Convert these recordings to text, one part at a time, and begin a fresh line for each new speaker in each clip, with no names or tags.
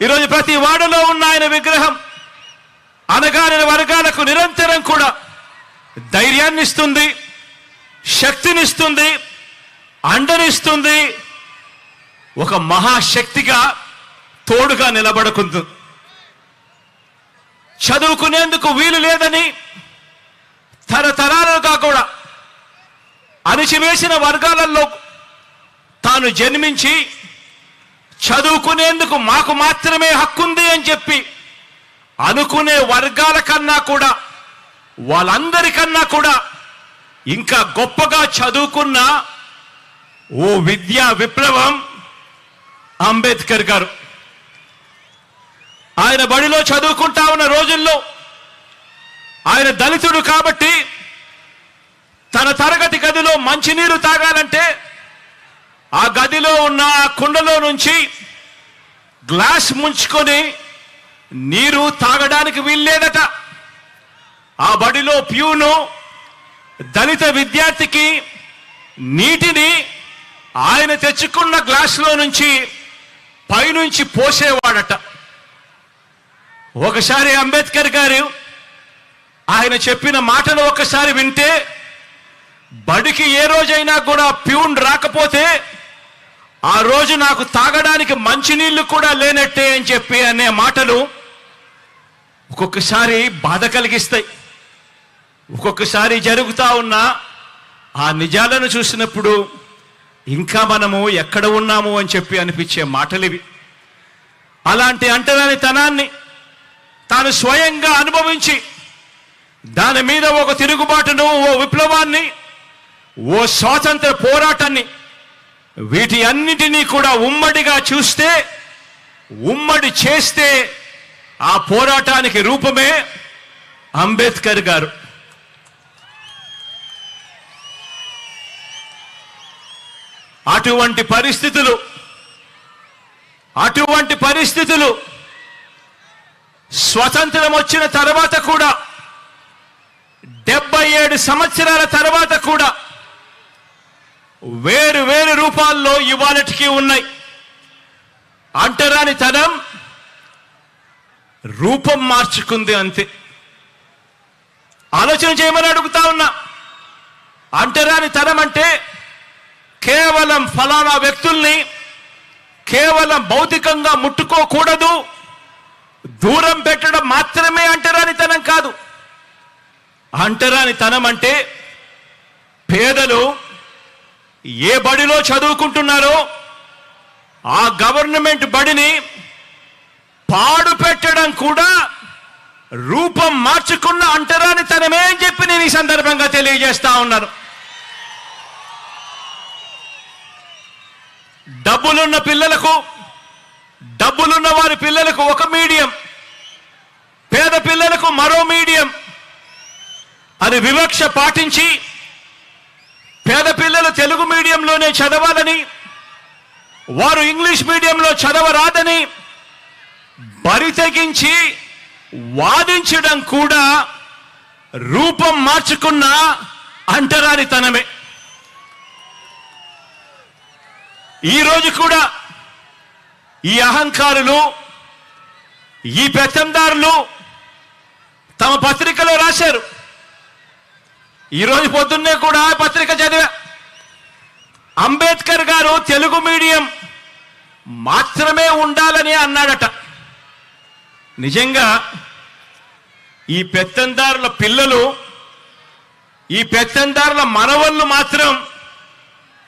ఈరోజు ప్రతి వాడలో ఉన్న ఆయన విగ్రహం అనగాని వర్గాలకు నిరంతరం కూడా ధైర్యాన్ని ఇస్తుంది శక్తినిస్తుంది అండనిస్తుంది ఒక మహాశక్తిగా తోడుగా నిలబడుకుంది. చదువుకునేందుకు వీలు లేదని తరతరాలుగా కూడా అణిచివేసిన వర్గాలలో తాను జన్మించి చదువుకునేందుకు మాకు మాత్రమే హక్కుంది అని చెప్పి అనుకునే వర్గాల కన్నా కూడా వాళ్ళందరికన్నా కూడా ఇంకా గొప్పగా చదువుకున్న ఓ విద్యా విప్లవం అంబేద్కర్ గారు. ఆయన బడిలో చదువుకుంటా ఉన్న రోజుల్లో ఆయన దళితుడు కాబట్టి తన తరగతి గదిలో మంచినీరు తాగాలంటే ఆ గదిలో ఉన్న ఆ కుండలో నుంచి గ్లాస్ ముంచుకొని నీరు తాగడానికి వీల్లేదట. ఆ బడిలో ప్యూను దళిత విద్యార్థికి నీటిని ఆయన తెచ్చుకున్న గ్లాసులో నుంచి పైనుంచి పోసేవాడట. ఒకసారి అంబేద్కర్ గారు ఆయన చెప్పిన మాటలు ఒకసారి వింటే బడికి ఏ రోజైనా కూడా ప్యూన్ రాకపోతే ఆ రోజు నాకు తాగడానికి మంచినీళ్ళు కూడా లేనట్టే అని చెప్పి అనే మాటలు ఒక్కొక్కసారి బాధ కలిగిస్తాయి. ఒక్కొక్కసారి జరుగుతూ ఉన్న ఆ నిజాలను చూసినప్పుడు ఇంకా మనము ఎక్కడ ఉన్నాము అని చెప్పి అనిపించే మాటలు ఇవి అలాంటి అంటరాని తనాన్ని తాను స్వయంగా అనుభవించి దాని మీద ఒక తిరుగుబాటును ఓ విప్లవాన్ని ఓ స్వాతంత్ర పోరాటాన్ని వీటి అన్నిటినీ కూడా ఉమ్మడిగా చూస్తే ఉమ్మడి చేస్తే ఆ పోరాటానికి రూపమే అంబేద్కర్ గారు. అటువంటి పరిస్థితులు అటువంటి పరిస్థితులు స్వతంత్రం వచ్చిన తర్వాత కూడా డెబ్బై ఏడు సంవత్సరాల తర్వాత కూడా వేరు వేరు రూపాల్లో ఇవాళటికి ఉన్నాయి. అంటరాని తనం రూపం మార్చుకుంది అంతే. ఆలోచన చేయమని అడుగుతా ఉన్నా. అంటరాని తనం అంటే కేవలం ఫలానా వ్యక్తుల్ని కేవలం భౌతికంగా ముట్టుకోకూడదు. దూరం పెట్టడం మాత్రమే అంటరానితనం కాదు. అంటరానితనం అంటే పేదలు ఏ బడిలో చదువుకుంటున్నారో ఆ గవర్నమెంట్ బడిని పాడు పెట్టడం కూడా రూపం మార్చుకున్న అంటరానితనమే అని చెప్పి నేను ఈ సందర్భంగా తెలియజేస్తా ఉన్నాను. డబ్బులున్న పిల్లలకు డబ్బులున్న వారి పిల్లలకు ఒక మీడియం పేద పిల్లలకు మరో మీడియం. అని వివక్ష పాటించి పేద పిల్లలు తెలుగు మీడియంలోనే చదవాలని వారు ఇంగ్లీష్ మీడియంలో చదవరాదని బరి తెగించి వాదించడం కూడా రూపం మార్చుకున్న అంటరానితనమే. ఈరోజు కూడా ఈ అహంకారులు ఈ పెత్తందారులు తమ పత్రికలో రాశారు. ఈరోజు పొద్దున్నే కూడా పత్రిక చదివా. అంబేద్కర్ గారు తెలుగు మీడియం మాత్రమే ఉండాలని అన్నాడట. నిజంగా ఈ పెత్తందారుల పిల్లలు ఈ పెత్తందారుల మనవళ్ళు మాత్రం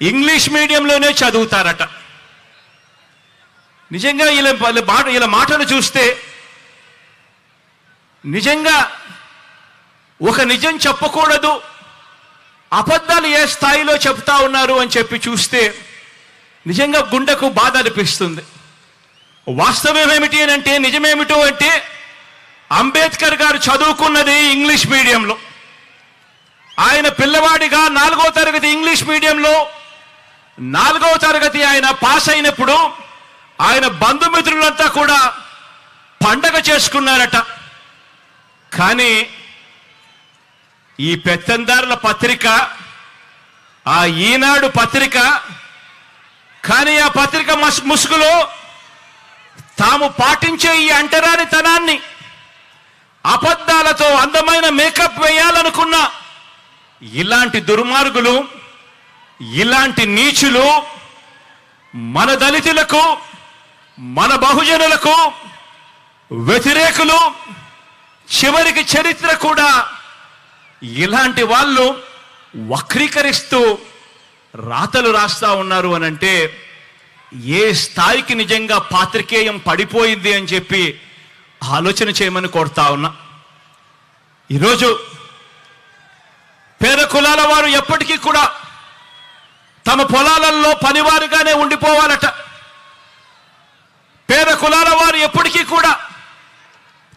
ఇంగ్లీష్ మీడియంలోనే చదువుతారట. నిజంగా ఇలా మాట ఇలా మాటలు చూస్తే నిజంగా ఒక నిజం చెప్పకూడదు. అబద్ధాలు ఏ స్థాయిలో చెప్తా ఉన్నారు అని చెప్పి చూస్తే నిజంగా గుండెకు బాధ అనిపిస్తుంది. వాస్తవం ఏమిటి అని అంటే నిజమేమిటో అంటే అంబేద్కర్ గారు చదువుకున్నది ఇంగ్లీష్ మీడియంలో. ఆయన పిల్లవాడిగా నాలుగో తరగతి ఇంగ్లీష్ మీడియంలో నాలుగవ తరగతి ఆయన పాస్ అయినప్పుడు ఆయన బంధుమిత్రులంతా కూడా పండగ చేసుకున్నారట. కానీ ఈ పెత్తందారుల పత్రిక ఆ ఈనాడు పత్రిక కానీ ఆ పత్రిక మస్ ముసుగులో తాము తాము పాటించే ఈ అంటరానితనాన్ని అబద్ధాలతో అందమైన మేకప్ వేయాలనుకున్న ఇలాంటి దుర్మార్గులు ఇలాంటి నీచులు మన దళితులకు మన బహుజనులకు వ్యతిరేకులు చివరికి చరిత్ర కూడా ఇలాంటి వాళ్ళు వక్రీకరిస్తూ రాతలు రాస్తా ఉన్నారు అని అంటే ఏ స్థాయికి నిజంగా పాత్రికేయం పడిపోయింది అని చెప్పి ఆలోచన చేయమని కోరుతా ఉన్నా. ఈరోజు పేద కులాల వారు ఎప్పటికీ కూడా తమ పొలాలలో పనివారుగానే ఉండిపోవాలట. పేద కులాల వారు ఎప్పటికీ కూడా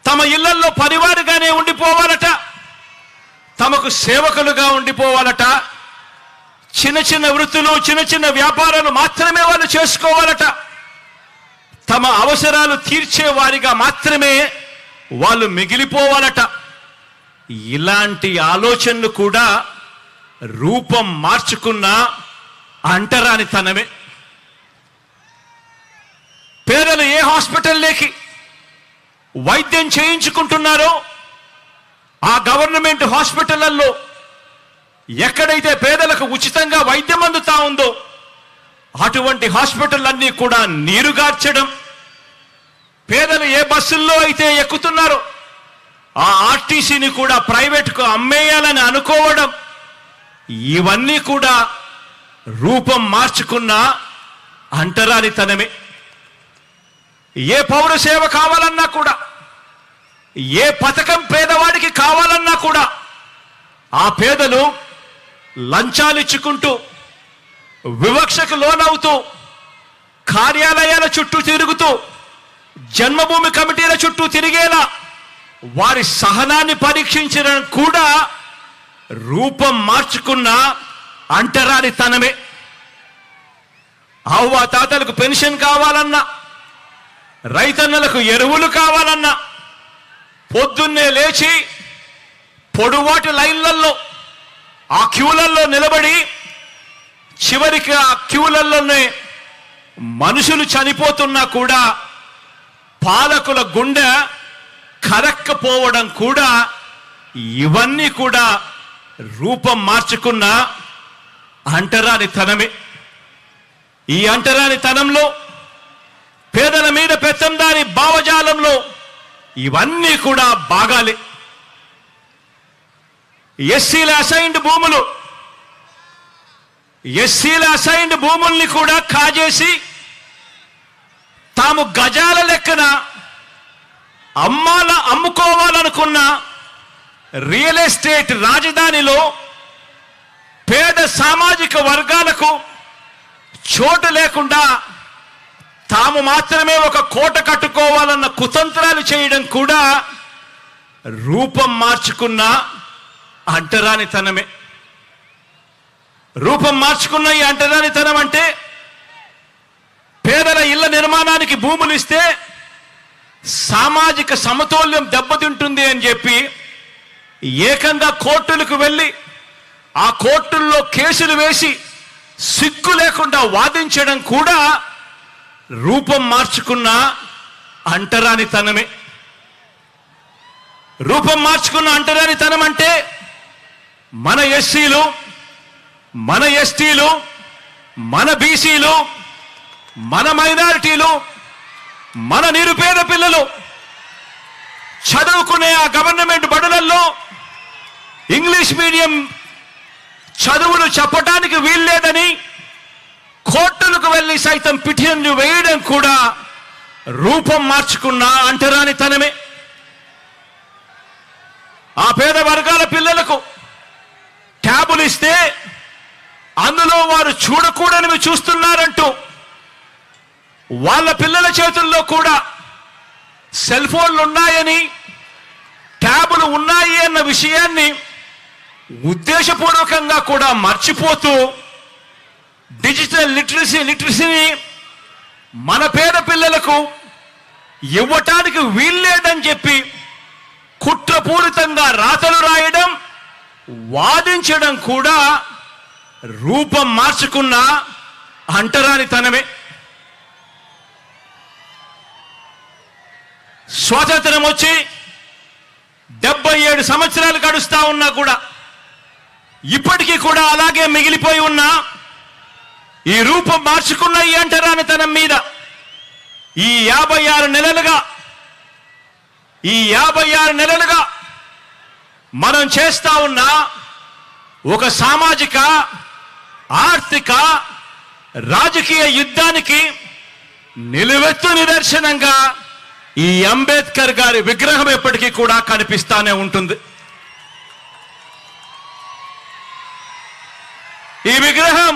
తమ ఇళ్ళల్లో పనివారుగానే ఉండిపోవాలట. తమకు సేవకులుగా ఉండిపోవాలట. చిన్న చిన్న వృత్తులు చిన్న చిన్న వ్యాపారాలు మాత్రమే వాళ్ళు చేసుకోవాలట. తమ అవసరాలు తీర్చే వారిగా మాత్రమే వాళ్ళు మిగిలిపోవాలట. ఇలాంటి ఆలోచనలు కూడా రూపం మార్చుకున్న అంటరానితనమే. పేదలు ఏ హాస్పిటల్లోకి వైద్యం చేయించుకుంటున్నారో ఆ గవర్నమెంట్ హాస్పిటళ్ళలో ఎక్కడైతే పేదలకు ఉచితంగా వైద్యం అందుతా ఉందో అటువంటి హాస్పిటల్ అన్నీ కూడా నీరుగార్చడం పేదలు ఏ బస్సుల్లో అయితే ఎక్కుతున్నారో ఆ ఆర్టీసీని కూడా ప్రైవేట్కు అమ్మేయాలని అనుకోవడం ఇవన్నీ కూడా రూపం మార్చుకున్న అంటరానితనమే. ఏ పౌర సేవ కావాలన్నా కూడా ఏ పథకం పేదవాడికి కావాలన్నా కూడా ఆ పేదలు లంచాలిచ్చుకుంటూ వివక్షకు లోనవుతూ కార్యాలయాల చుట్టూ తిరుగుతూ జన్మభూమి కమిటీల చుట్టూ తిరిగేలా వారి సహనాన్ని పరీక్షించడం కూడా రూపం మార్చుకున్న అంటరానితనమే. అవ్వ తాతలకు పెన్షన్ కావాలన్నా రైతన్నలకు ఎరువులు కావాలన్నా పొద్దున్నే లేచి పొడువాటి లైన్లలో ఆ క్యూలల్లో నిలబడి చివరికి ఆ క్యూలలోనే మనుషులు చనిపోతున్నా కూడా పాలకుల గుండె కరక్కపోవడం కూడా ఇవన్నీ కూడా రూపం మార్చుకున్న అంటరాని తనమే ఈ అంటరాని తనంలో పేదల మీద పెత్తందారి భావజాలంలో ఇవన్నీ కూడా బాగాలే. ఎస్సీల అసైన్డ్ భూములు. ఎస్సీల అసైన్డ్ భూముల్ని కూడా కాజేసి తాము గజాల లెక్కన అమ్మాల అమ్ముకోవాలనుకున్న రియల్ ఎస్టేట్ రాజధానిలో పేద సామాజిక వర్గాలకు చోటు లేకుండా తాము మాత్రమే ఒక కోట కట్టుకోవాలన్న కుతంత్రాలు చేయడం కూడా రూపం మార్చుకున్న అంటరానితనమే. రూపం మార్చుకున్న ఈ అంటరానితనం అంటే పేదల ఇళ్ళ నిర్మాణానికి భూములు ఇస్తే సామాజిక సమతౌల్యం దెబ్బతింటుంది అని చెప్పి ఏకంగా కోర్టులకు వెళ్ళి ఆ కోర్టుల్లో కేసులు వేసి సిగ్గు లేకుండా వాదించడం కూడా రూపం మార్చుకున్న అంటరానితనమే. రూపం మార్చుకున్న అంటరానితనం అంటే మన ఎస్సీలు మన ఎస్టీలు మన బీసీలు మన మైనారిటీలు మన నిరుపేద పిల్లలు చదువుకునే ఆ గవర్నమెంట్ బడులల్లో ఇంగ్లీష్ మీడియం చదువులు చెప్పటానికి వీల్లేదని కోర్టులకు వెళ్ళి సైతం పిటిషన్లు వేయడం కూడా రూపం మార్చుకున్న అంటరానితనమే ఆ పేద వర్గాల పిల్లలకు ట్యాబులు ఇస్తే అందులో వారు చూడకూడనివి చూస్తున్నారంటూ వాళ్ళ పిల్లల చేతుల్లో కూడా సెల్ ఫోన్లు ఉన్నాయని ట్యాబులు ఉన్నాయి అన్న విషయాన్ని ఉద్దేశపూర్వకంగా కూడా మర్చిపోతూ డిజిటల్ లిటరసీ లిటరసీని మన పేద పిల్లలకు ఇవ్వటానికి వీల్లేదని చెప్పి కుట్రపూరితంగా రాతలు రాయడం వాదించడం కూడా రూపం మార్చుకున్న అంటరానితనమే. స్వాతంత్రం వచ్చి డెబ్బై ఏడు సంవత్సరాలు గడుస్తా ఉన్నా కూడా ఇప్పటికీ కూడా అలాగే మిగిలిపోయి ఉన్నా ఈ రూపం మార్చుకున్న ఈ అంటరానితనం మీద ఈ యాభై ఆరు నెలలుగా ఈ యాభై ఆరు నెలలుగా మనం చేస్తా ఉన్న ఒక సామాజిక ఆర్థిక రాజకీయ యుద్ధానికి నిలువెత్తు నిదర్శనంగా ఈ అంబేద్కర్ గారి విగ్రహం ఎప్పటికీ కూడా కనిపిస్తానే ఉంటుంది. ఈ విగ్రహం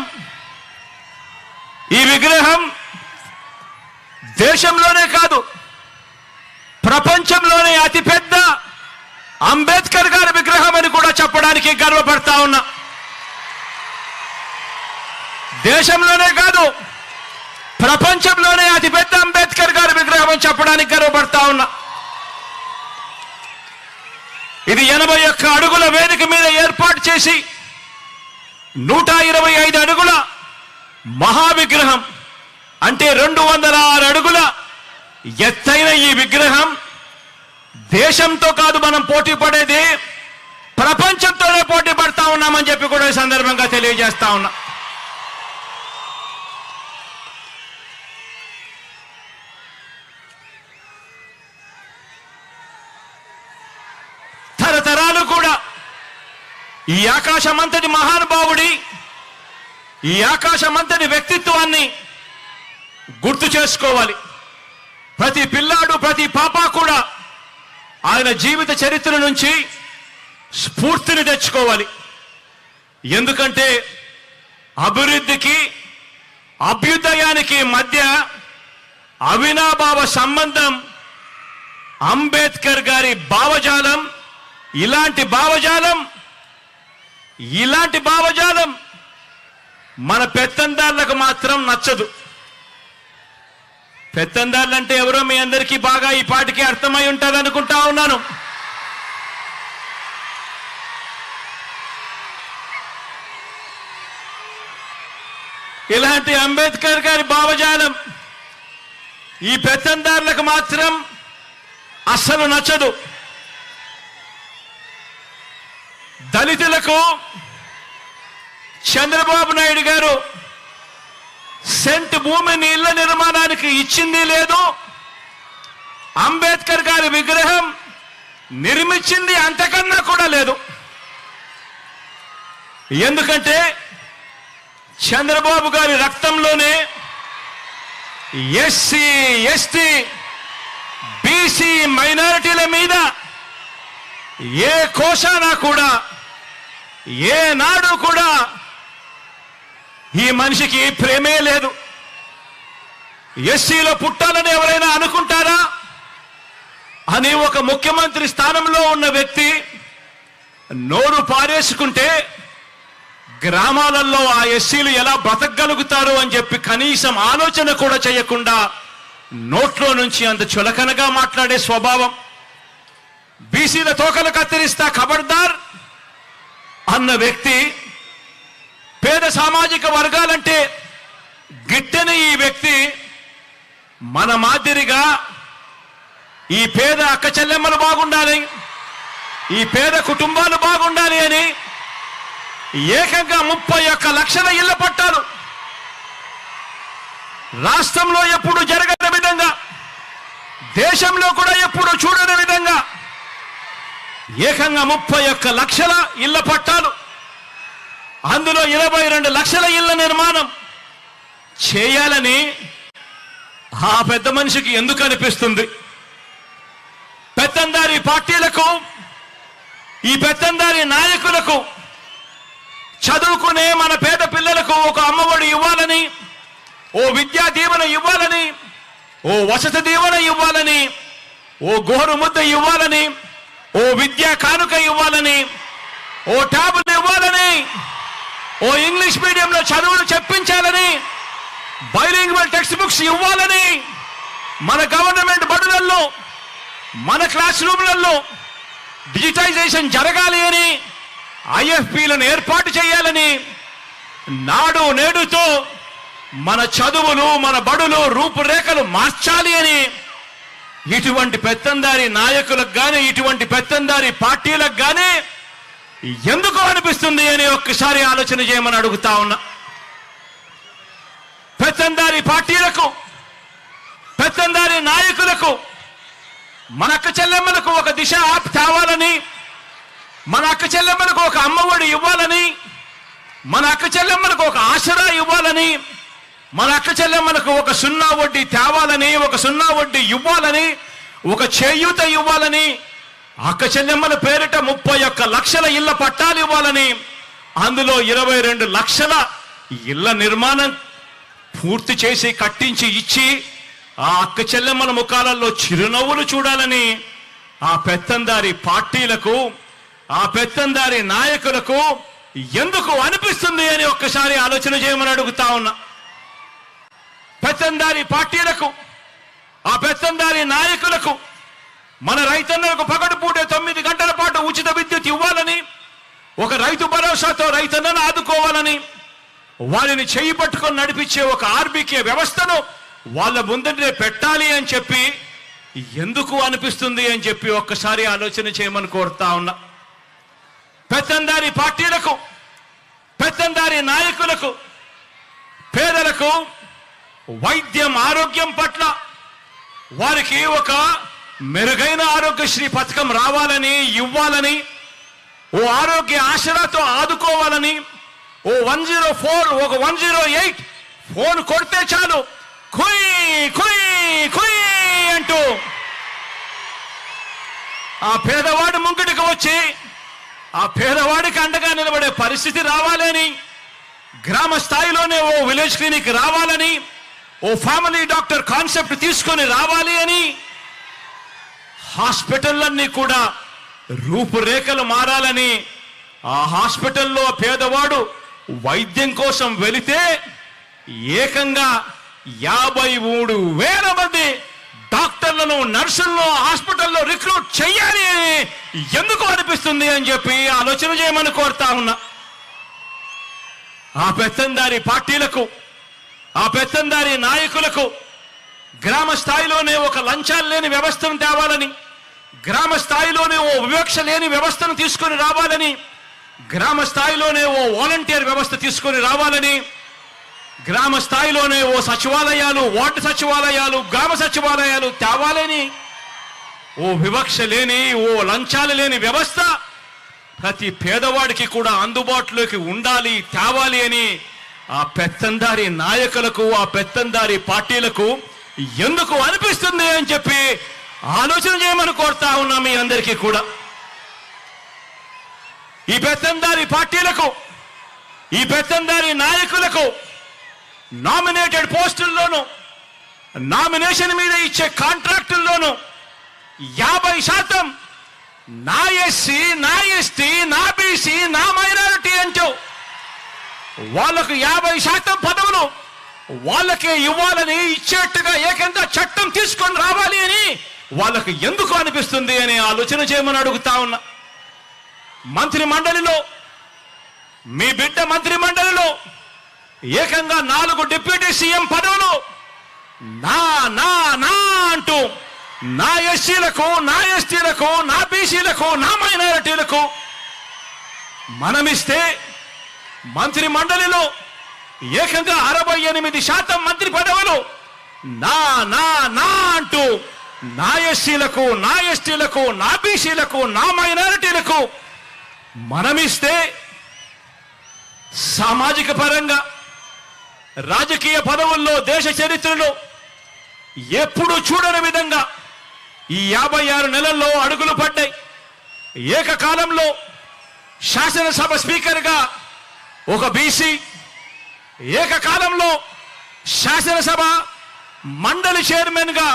ఈ విగ్రహం దేశంలోనే కాదు ప్రపంచంలోనే అతిపెద్ద అంబేద్కర్ గారి విగ్రహం అని కూడా చెప్పడానికి గర్వపడతా ఉన్నా. దేశంలోనే కాదు ప్రపంచంలోనే అతిపెద్ద అంబేద్కర్ గారి విగ్రహం అని చెప్పడానికి గర్వపడతా ఉన్నా. ఇది ఎనభై ఒక్క అడుగుల వేదిక మీద ఏర్పాటు చేసి నూట ఇరవై ఐదు అడుగుల మహావిగ్రహం అంటే రెండు వందల ఆరు అడుగుల ఎత్తైన ఈ విగ్రహం. దేశంతో కాదు మనం పోటీ పడేది ప్రపంచంతోనే పోటీ పడతా ఉన్నామని చెప్పి కూడా ఈ సందర్భంగా తెలియజేస్తా ఉన్నా. తరతరాలు కూడా ఈ ఆకాశమంతటి మహానుభావుడి ఈ ఆకాశమంతటి వ్యక్తిత్వాన్ని గుర్తు చేసుకోవాలి. ప్రతి పిల్లాడు ప్రతి పాప కూడా ఆయన జీవిత చరిత్ర నుంచి స్ఫూర్తిని తెచ్చుకోవాలి. ఎందుకంటే అభివృద్ధికి అభ్యుదయానికి మధ్య అవినాభావ సంబంధం అంబేద్కర్ గారి భావజాలం ఇలాంటి భావజాలం ఇలాంటి భావజాలం మన పెత్తందారులకు మాత్రం నచ్చదు. పెత్తందారులు అంటే ఎవరో మీ అందరికీ బాగా ఈ పాటికి అర్థమై ఉంటుంది అనుకుంటా ఉన్నాను. ఇలాంటి అంబేద్కర్ గారి భావజాలం ఈ పెత్తందారులకు మాత్రం అస్సలు నచ్చదు. దళితులకు చంద్రబాబు నాయుడు గారు సెంట్ భూమిని ఇళ్ళ నిర్మాణానికి ఇచ్చింది లేదు. అంబేద్కర్ గారి విగ్రహం నిర్మించింది అంతకన్నా కూడా లేదు. ఎందుకంటే చంద్రబాబు గారి రక్తంలోనే ఎస్సీ ఎస్టీ బీసీ మైనారిటీల మీద ఏ కోశానా కూడా ఏ నాడు కూడా ఈ మనిషికి ప్రేమే లేదు. ఎస్సీలో పుట్టాలని ఎవరైనా అనుకుంటారా? అని ఒక ముఖ్యమంత్రి స్థానంలో ఉన్న వ్యక్తి నోరు పారేసుకుంటే గ్రామాలలో ఆ ఎస్సీలు ఎలా బ్రతకగలుగుతారు అని చెప్పి కనీసం ఆలోచన కూడా చేయకుండా నోట్లో నుంచి అంత చులకనగా మాట్లాడే స్వభావం. బీసీల తోకలు కత్తిరిస్తా ఖబర్దార్ అన్న వ్యక్తి పేద సామాజిక వర్గాలంటే గిట్టని ఈ వ్యక్తి మన మాదిరిగా ఈ పేద అక్క చెల్లెమ్మలు బాగుండాలి ఈ పేద కుటుంబాలు బాగుండాలి అని ఏకంగా ముప్పై ఒక్క లక్షల ఇళ్ళ పట్టాలు రాష్ట్రంలో ఎప్పుడు జరగని విధంగా దేశంలో కూడా ఎప్పుడు చూడని విధంగా ఏకంగా ముప్పై ఒక్క లక్షల ఇళ్ళ పట్టాలు అందులో ఇరవై రెండు లక్షల ఇళ్ళ నిర్మాణం. చేయాలని ఆ పెద్ద మనిషికి ఎందుకు అనిపిస్తుంది? పెత్తందారి పార్టీలకు ఈ పెత్తందారి నాయకులకు చదువుకునే మన పేద పిల్లలకు ఒక అమ్మఒడి ఇవ్వాలని ఓ విద్యా దీవెన ఇవ్వాలని ఓ వసతి దీవెన ఇవ్వాలని ఓ గోరు ముద్ద ఇవ్వాలని ఓ విద్యా కానుక ఇవ్వాలని ఓ ట్యాబులు ఇవ్వాలని ఓ ఇంగ్లీష్ మీడియంలో చదువులు చెప్పించాలని బైలింగ్వల్ టెక్స్ట్ బుక్స్ ఇవ్వాలని మన గవర్నమెంట్ బడులలో మన క్లాస్ రూమ్లలో డిజిటైజేషన్ జరగాలి అని ఐఎఫ్పీలను ఏర్పాటు చేయాలని నాడు నేడుతో మన చదువులు మన బడులు రూపురేఖలు మార్చాలి అని ఇటువంటి పెత్తందారి నాయకులకు కానీ ఇటువంటి పెత్తందారి పార్టీలకు కానీ ఎందుకు అనిపిస్తుంది అని ఒక్కసారి ఆలోచన చేయమని అడుగుతా ఉన్నా. పెత్తందారి పార్టీలకు పెత్తందారి నాయకులకు మన అక్క చెల్లెమ్మలకు ఒక దిశ ఆప్ తేవాలని మన అక్క చెల్లెమ్మలకు ఒక అమ్మఒడి ఇవ్వాలని మన అక్క చెల్లెమ్మలకు ఒక ఆసరా ఇవ్వాలని మన అక్క చెల్లెమ్మలకు ఒక సున్నా వడ్డీ తేవాలని ఒక సున్నా వడ్డీ ఇవ్వాలని ఒక చేయూత ఇవ్వాలని అక్క చెల్లెమ్మల పేరిట ముప్పై ఒక్క లక్షల ఇళ్ళ పట్టాలు ఇవ్వాలని అందులో ఇరవై రెండు లక్షల ఇళ్ళ నిర్మాణం పూర్తి చేసి కట్టించి ఇచ్చి ఆ అక్క చెల్లెమ్మల ముఖాలలో చిరునవ్వులు చూడాలని ఆ పెత్తందారి పార్టీలకు ఆ పెత్తందారి నాయకులకు ఎందుకు అనిపిస్తుంది అని ఒక్కసారి ఆలోచన చేయమని అడుగుతా ఉన్నా. పెత్తందారి పార్టీలకు ఆ పెత్తందారి నాయకులకు మన రైతన్నలకు పగ పూటే తొమ్మిది గంటల పాటు ఉచిత విద్యుత్ ఇవ్వాలని ఒక రైతు భరోసాతో రైతన్నను ఆదుకోవాలని వారిని చేయి పట్టుకొని నడిపించే ఒక ఆర్బీకే వ్యవస్థను వాళ్ళ ముందరే పెట్టాలి అని చెప్పి ఎందుకు అనిపిస్తుంది అని చెప్పి ఒక్కసారి ఆలోచన చేయమని కోరుతా ఉన్నా. పెత్తందారి పార్టీలకు పెత్తందారి నాయకులకు పేదలకు వైద్యం ఆరోగ్యం పట్ల వారికి ఒక మెరుగైన ఆరోగ్యశ్రీ పథకం రావాలని ఇవ్వాలని ఓ ఆరోగ్య ఆశలతో ఆదుకోవాలని ఓ వన్ జీరో ఫోర్ ఒక వన్ జీరో ఎయిట్ ఫోన్ కొడితే చాలు. కుయ్ కుయ్ కుయ్ అంటూ ఆ పేదవాడి ముంగిటికి వచ్చి ఆ పేదవాడికి అండగా నిలబడే పరిస్థితి రావాలని గ్రామ స్థాయిలోనే ఓ విలేజ్ క్లినిక్ రావాలని ఓ ఫ్యామిలీ డాక్టర్ కాన్సెప్ట్ తీసుకొని రావాలి అని హాస్పిటల్లన్నీ కూడా రూపురేఖలు మారాలని ఆ హాస్పిటల్లో పేదవాడు వైద్యం కోసం వెళితే ఏకంగా యాభై మూడు వేల మంది డాక్టర్లను నర్సులను హాస్పిటల్లో రిక్రూట్ చేయాలి అని ఎందుకు అనిపిస్తుంది అని చెప్పి ఆలోచన చేయమని కోరుతా ఉన్నా. ఆ పెత్తందారి పార్టీలకు ఆ పెత్తందారి నాయకులకు గ్రామ స్థాయిలోనే ఒక లంచాలు లేని వ్యవస్థను తేవాలని గ్రామ స్థాయిలోనే ఓ వివక్ష లేని వ్యవస్థను తీసుకొని రావాలని గ్రామ స్థాయిలోనే ఓ వాలంటీర్ వ్యవస్థ తీసుకొని రావాలని గ్రామ స్థాయిలోనే ఓ సచివాలయాలు వార్డు సచివాలయాలు గ్రామ సచివాలయాలు తేవాలని ఓ వివక్ష లేని ఓ లంచాలు లేని వ్యవస్థ ప్రతి పేదవాడికి కూడా అందుబాటులోకి ఉండాలి తేవాలి అని ఆ పెత్తందారి నాయకులకు ఆ పెత్తందారి పార్టీలకు ఎందుకు అనిపిస్తుంది అని చెప్పి ఆలోచన చేయమని కోరుతా ఉన్నా మీ అందరికీ కూడా. ఈ పెత్తందారి పార్టీలకు ఈ పెత్తందారి నాయకులకు నామినేటెడ్ పోస్టుల్లోనూ నామినేషన్ మీద ఇచ్చే కాంట్రాక్టుల్లోనూ యాభై శాతం నా ఎస్సీ నా ఎస్టీ నా బీసీ నా మైనారిటీ అంటూ వాళ్ళకు యాభై శాతం పదవులు వాళ్ళకే ఇవ్వాలని ఇచ్చేట్టుగా ఏకంగా చట్టం తీసుకొని రావాలి అని వాళ్ళకు ఎందుకు అనిపిస్తుంది అనే ఆలోచన చేయమని అడుగుతా ఉన్నా. మంత్రి మండలిలో మీ బిడ్డ మంత్రి మండలిలో ఏకంగా నాలుగు డిప్యూటీ సీఎం పదవులు నా నా నా అంటూ నా ఎస్సీలకు నా ఎస్టీలకు నా బీసీలకు నా మైనారిటీలకు మనమిస్తే మంత్రి మండలిలో ఏకంగా అరవై ఎనిమిది శాతం మంత్రి పదవులు నా నా నా అంటూ నా ఎస్సీలకు నా ఎస్టీలకు నా బీసీలకు నా మైనారిటీలకు మనమిస్తే సామాజిక పరంగా రాజకీయ పదవుల్లో దేశ చరిత్రలో ఎప్పుడు చూడని విధంగా ఈ యాభై ఆరు నెలల్లో అడుగులు పడ్డాయి. ఏకకాలంలో శాసనసభ స్పీకర్గా ఒక బీసీ ఏకకాలంలో శాసనసభ మండలి చైర్మన్గా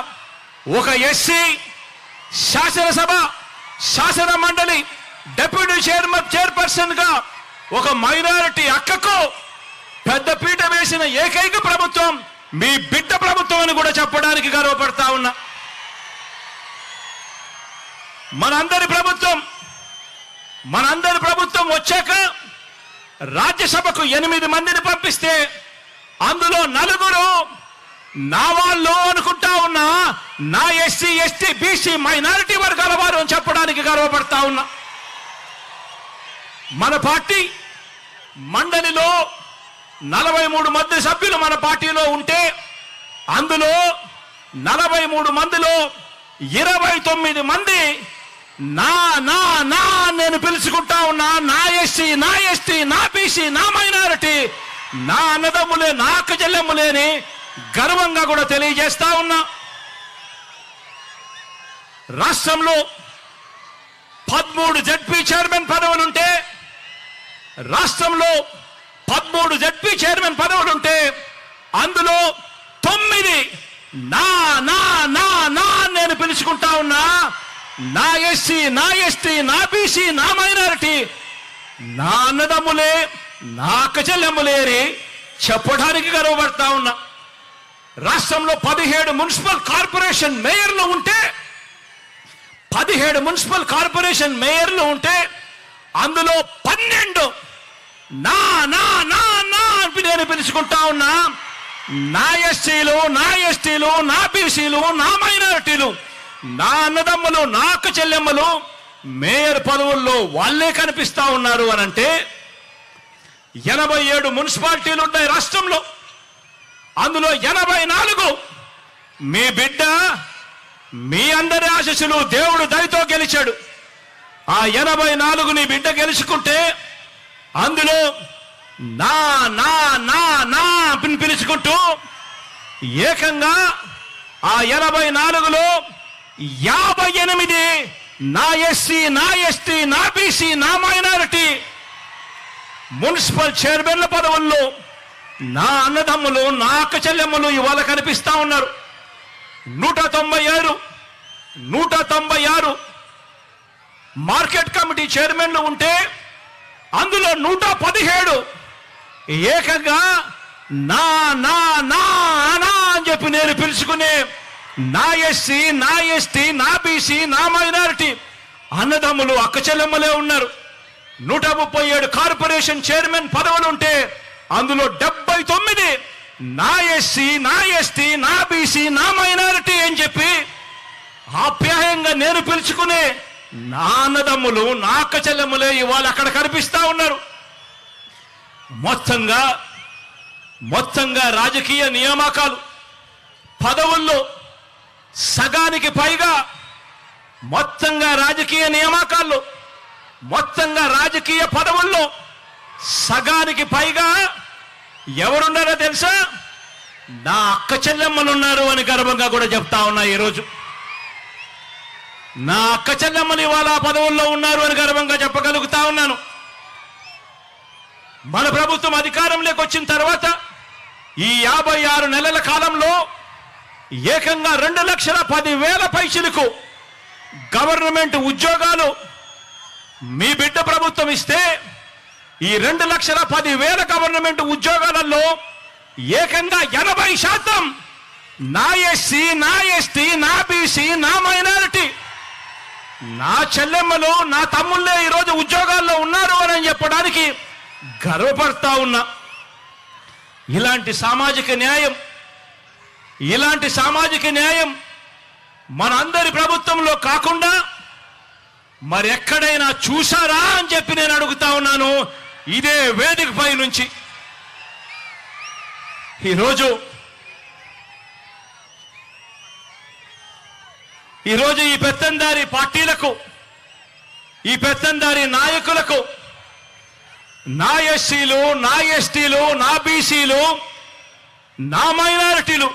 ఒక ఎస్సీ శాసనసభ శాసన మండలి డెప్యూటీ చైర్మన్ చైర్పర్సన్గా ఒక మైనారిటీ అక్కకు పెద్ద పీట వేసిన ఏకైక ప్రభుత్వం మీ బిడ్డ ప్రభుత్వం అని కూడా చెప్పడానికి గర్వపడతా ఉన్నా. మనందరి ప్రభుత్వం మనందరి ప్రభుత్వం వచ్చాక రాజ్యసభకు ఎనిమిది మందిని పంపిస్తే అందులో నలుగురు నా వాళ్ళు అనుకుంటా ఉన్నా నా ఎస్సీ ఎస్టీ బీసీ మైనారిటీ వర్గాల వారు అని చెప్పడానికి గర్వపడతా ఉన్నా. మన పార్టీ మండలిలో నలభై మూడు మంది సభ్యులు మన పార్టీలో ఉంటే అందులో నలభై మూడు మందిలో ఇరవై తొమ్మిది మంది నా నా నా నేను పిలుచుకుంటా ఉన్నా నా ఎస్సీ నా ఎస్టీ నా బీసీ నా మైనారిటీ నా అన్నదమ్ములే నాకు చెల్లెమ్ములేని గర్వంగా కూడా తెలియజేస్తా ఉన్నా. రాష్ట్రంలో పదమూడు జడ్పీ చైర్మన్ పదవులుంటే రాష్ట్రంలో పదమూడు జడ్పీ చైర్మన్ పదవులుంటే అందులో తొమ్మిది నా నా నా నా నేను పిలుచుకుంటా ఉన్నా. నా ఎస్సీ నా ఎస్టీ నా బీసీ నా మైనారిటీ నా అన్నదమ్ములే నా చెల్లెమ్ములేని చెప్పడానికి గర్వపడతా ఉన్నా. రాష్ట్రంలో పదిహేడు మున్సిపల్ కార్పొరేషన్ మేయర్లు ఉంటే పదిహేడు మున్సిపల్ కార్పొరేషన్ మేయర్లు ఉంటే అందులో పన్నెండు నా నా నా నా అని నేను పిలుచుకుంటా ఉన్నా. నా ఎస్టీలు నా ఎస్టీలు నా బీసీలు నా మైనారిటీలు నా అన్నదమ్ములు నాకు చెల్లెమ్మలు మేయర్ పదవుల్లో వాళ్ళే కనిపిస్తా ఉన్నారు అని అంటే ఎనభై ఏడు మున్సిపాలిటీలు ఉన్నాయి రాష్ట్రంలో. అందులో ఎనభై నాలుగు మీ బిడ్డ మీ అందరి ఆశస్సులు దేవుడు దయతో గెలిచాడు. ఆ ఎనభై నాలుగు నీ బిడ్డ గెలుచుకుంటే అందులో నా నా నా నా అని పిలుచుకుంటూ ఏకంగా ఆ ఎనభై నాలుగులో యాభై ఎనిమిది నా ఎస్సీ నా ఎస్టీ నా బీసీ నా మైనారిటీ మున్సిపల్ చైర్మన్ల పదవుల్లో నా అన్నదమ్ములు నా అక్క చెల్లెమ్మలు ఇవాళ కనిపిస్తా ఉన్నారు. నూట తొంభై ఆరు నూట తొంభై ఆరు మార్కెట్ కమిటీ చైర్మన్లు ఉంటే అందులో నూట పదిహేడు ఏకంగా నా నా నా నా అని చెప్పి నేను పిలుచుకునే నా ఎస్సీ నా ఎస్టీ నా బీసీ నా మైనారిటీ అన్నదమ్ములు అక్క చెల్లెమ్మలే ఉన్నారు. నూట ముప్పై ఏడు కార్పొరేషన్ చైర్మన్ పదవులు ఉంటే అందులో డెబ్బై తొమ్మిది నా ఎస్సీ నా ఎస్టీ నా బీసీ నా మైనారిటీ అని చెప్పి ఆప్యాయంగా నేను పిలుచుకునే నా అన్నదమ్ములు నా ఇవాళ అక్కడ కనిపిస్తా ఉన్నారు. మొత్తంగా మొత్తంగా రాజకీయ నియామకాలు పదవుల్లో సగానికి పైగా మొత్తంగా రాజకీయ నియామకాల్లో మొత్తంగా రాజకీయ పదవుల్లో సగానికి పైగా ఎవరున్నారో తెలుసా? నా అక్క చెల్లెమ్మలు ఉన్నారు అని గర్వంగా కూడా చెప్తా ఉన్నా ఈరోజు. నా అక్క చెల్లెమ్మలు ఇవాళ పదవుల్లో ఉన్నారు అని గర్వంగా చెప్పగలుగుతా ఉన్నాను. మన ప్రభుత్వం అధికారంలోకి వచ్చిన తర్వాత ఈ యాభై ఆరు నెలల కాలంలో ఏకంగా రెండు లక్షల పది వేల పైసలకు గవర్నమెంట్ ఉద్యోగాలు మీ బిడ్డ ప్రభుత్వం ఇస్తే ఈ రెండు లక్షల పది వేల గవర్నమెంట్ ఉద్యోగాలలో ఏకంగా ఎనభై శాతం నా ఎస్సీ నా ఎస్టీ నా బీసీ నా మైనారిటీ. నా చెల్లెమ్మలు నా తమ్ముళ్ళే ఈరోజు ఉద్యోగాల్లో ఉన్నారు అని చెప్పడానికి గర్వపడతా ఉన్నా. ఇలాంటి సామాజిక న్యాయం ఇలాంటి సామాజిక న్యాయం మనందరి ప్రభుత్వంలో కాకుండా మరి ఎక్కడైనా చూసారా అని చెప్పి నేను అడుగుతా ఉన్నాను. ఇదే వేదికపై నుంచి ఈరోజు ఈరోజు ఈ పెత్తందారి పార్టీలకు ఈ పెత్తందారి నాయకులకు నా ఎస్సీలు నా ఎస్టీలు నా బీసీలు నా మైనారిటీలు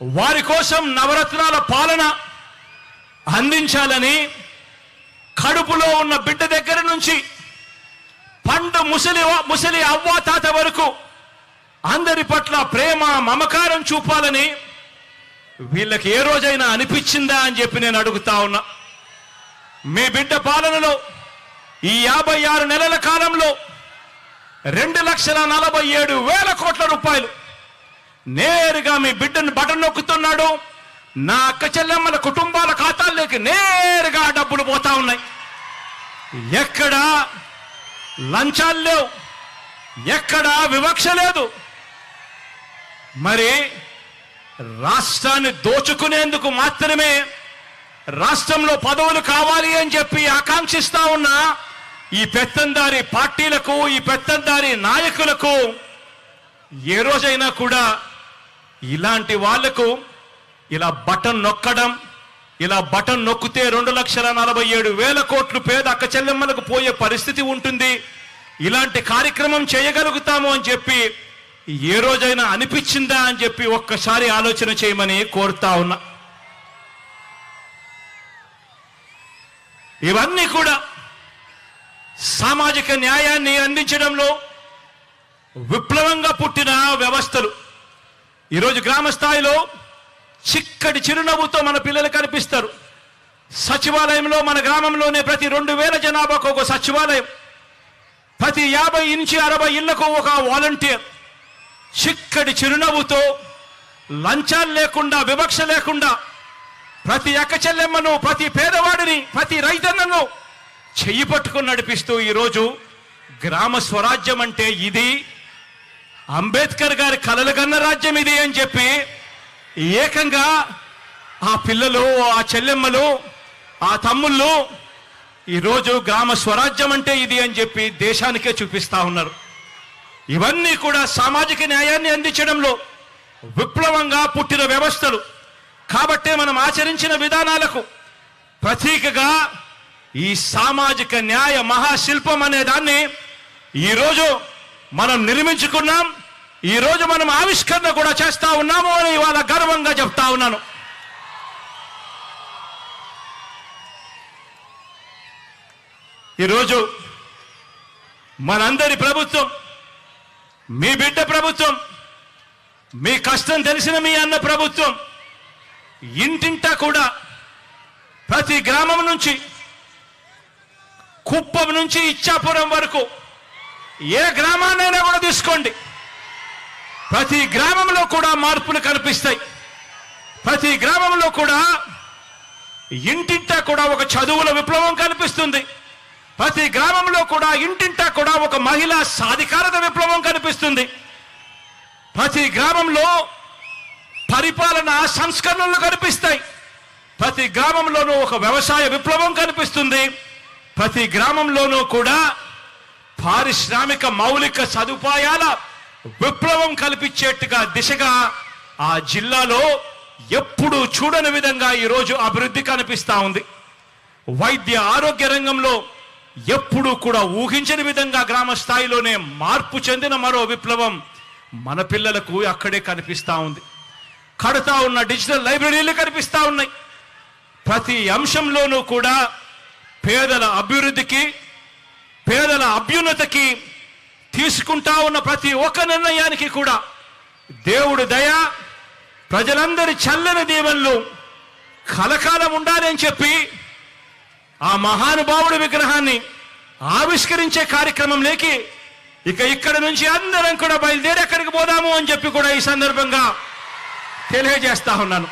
వారి కోసం నవరత్నాల పాలన అందించాలని కడుపులో ఉన్న బిడ్డ దగ్గర నుంచి పండు ముసలి ముసలి అవ్వ తాత వరకు అందరి పట్ల ప్రేమ మమకారం చూపాలని వీళ్ళకి ఏ రోజైనా అనిపించిందా అని చెప్పి నేను అడుగుతా ఉన్నా. మీ బిడ్డ పాలనలో ఈ యాభై ఆరు నెలల కాలంలో రెండు లక్షల నలభై ఏడు వేల కోట్ల రూపాయలు నేరుగా మీ బిడ్డను బటన్ నొక్కుతున్నాడు. నా అక్క చెల్లెమ్మల కుటుంబాల ఖాతాల్లోకి నేరుగా డబ్బులు పోతా ఉన్నాయి. ఎక్కడా లంచాలు లేవు. ఎక్కడా వివక్ష లేదు. మరి రాష్ట్రాన్ని దోచుకునేందుకు మాత్రమే రాష్ట్రంలో పదవులు కావాలి అని చెప్పి ఆకాంక్షిస్తా ఉన్న ఈ పెత్తందారి పార్టీలకు ఈ పెత్తందారి నాయకులకు ఏ రోజైనా కూడా ఇలాంటి వాళ్ళకు ఇలా బటన్ నొక్కడం ఇలా బటన్ నొక్కితే రెండు లక్షల నలభై ఏడు వేల కోట్లు పేద అక్క చెల్లెమ్మలకు పోయే పరిస్థితి ఉంటుంది. ఇలాంటి కార్యక్రమం చేయగలుగుతాము అని చెప్పి ఏ రోజైనా అనిపించిందా అని చెప్పి ఒక్కసారి ఆలోచన చేయమని కోరుతా ఉన్నా. ఇవన్నీ కూడా సామాజిక న్యాయాన్ని అందించడంలో విప్లవంగా పుట్టిన వ్యవస్థలు. ఈరోజు గ్రామ స్థాయిలో చిక్కటి చిరునవ్వుతో మన పిల్లలు కనిపిస్తారు. సచివాలయంలో మన గ్రామంలోనే ప్రతి రెండు వేల జనాభాకు ఒక సచివాలయం. ప్రతి యాభై నుంచి అరవై ఇళ్ళకు ఒక వాలంటీర్. చిక్కటి చిరునవ్వుతో లంచాలు లేకుండా వివక్ష లేకుండా ప్రతి అక్కచెల్లెమ్మను ప్రతి పేదవాడిని ప్రతి రైతన్నను చెయ్యి పట్టుకుని నడిపిస్తూ ఈరోజు గ్రామ స్వరాజ్యం అంటే ఇది. అంబేద్కర్ గారి కలలు కన్న రాజ్యం ఇది అని చెప్పి ఏకంగా ఆ పిల్లలు ఆ చెల్లెమ్మలు ఆ తమ్ముళ్ళు ఈరోజు గ్రామ స్వరాజ్యం అంటే ఇది అని చెప్పి దేశానికే చూపిస్తా ఉన్నారు. ఇవన్నీ కూడా సామాజిక న్యాయాన్ని అందించడంలో విప్లవంగా పుట్టిన వ్యవస్థలు. కాబట్టే మనం ఆచరించిన విధానాలకు ప్రతీకగా ఈ సామాజిక న్యాయ మహాశిల్పం అనే దాన్ని ఈరోజు మనం నిర్మించుకున్నాం. ఈరోజు మనం ఆవిష్కరణ కూడా చేస్తా ఉన్నాము అని ఇవాళ గర్వంగా చెప్తా ఉన్నాను. ఈరోజు మనందరి ప్రభుత్వం మీ బిడ్డ ప్రభుత్వం మీ కష్టం తెలిసిన మీ అన్న ప్రభుత్వం ఇంటింటా కూడా ప్రతి గ్రామం నుంచి కుప్పం నుంచి ఇచ్చాపురం వరకు ఏ గ్రామాన్నైనా కూడా తీసుకోండి. ప్రతి గ్రామంలో కూడా మార్పులు కనిపిస్తాయి. ప్రతి గ్రామంలో కూడా ఇంటింటా కూడా ఒక చదువుల విప్లవం కనిపిస్తుంది. ప్రతి గ్రామంలో కూడా ఇంటింటా కూడా ఒక మహిళా సాధికారత విప్లవం కనిపిస్తుంది. ప్రతి గ్రామంలో పరిపాలన సంస్కరణలు కనిపిస్తాయి. ప్రతి గ్రామంలోనూ ఒక వ్యవసాయ విప్లవం కనిపిస్తుంది. ప్రతి గ్రామంలోనూ కూడా పారిశ్రామిక మౌలిక సదుపాయాల విప్లవం కల్పించేట్టుగా దిశగా ఆ జిల్లాలో ఎప్పుడు చూడని విధంగా ఈరోజు అభివృద్ధి కనిపిస్తూ ఉంది. వైద్య ఆరోగ్య రంగంలో ఎప్పుడూ కూడా ఊహించని విధంగా గ్రామ స్థాయిలోనే మార్పు చెందిన మరో విప్లవం మన పిల్లలకు అక్కడే కనిపిస్తా ఉంది. కడతా ఉన్న డిజిటల్ లైబ్రరీలు కనిపిస్తా ఉన్నాయి. ప్రతి అంశంలోనూ కూడా పేదల అభివృద్ధికి పేదల అభ్యున్నతకి తీసుకుంటా ఉన్న ప్రతి ఒక్క నిర్ణయానికి కూడా దేవుడు దయ ప్రజలందరి చల్లని దీవెనలు కలకాలం ఉండాలని చెప్పి ఆ మహానుభావుడి విగ్రహాన్ని ఆవిష్కరించే కార్యక్రమంలోకి ఇక ఇక్కడ నుంచి అందరం కూడా బయలుదేరి ఎక్కడికి పోదాము అని చెప్పి కూడా ఈ సందర్భంగా తెలియజేస్తా ఉన్నాను.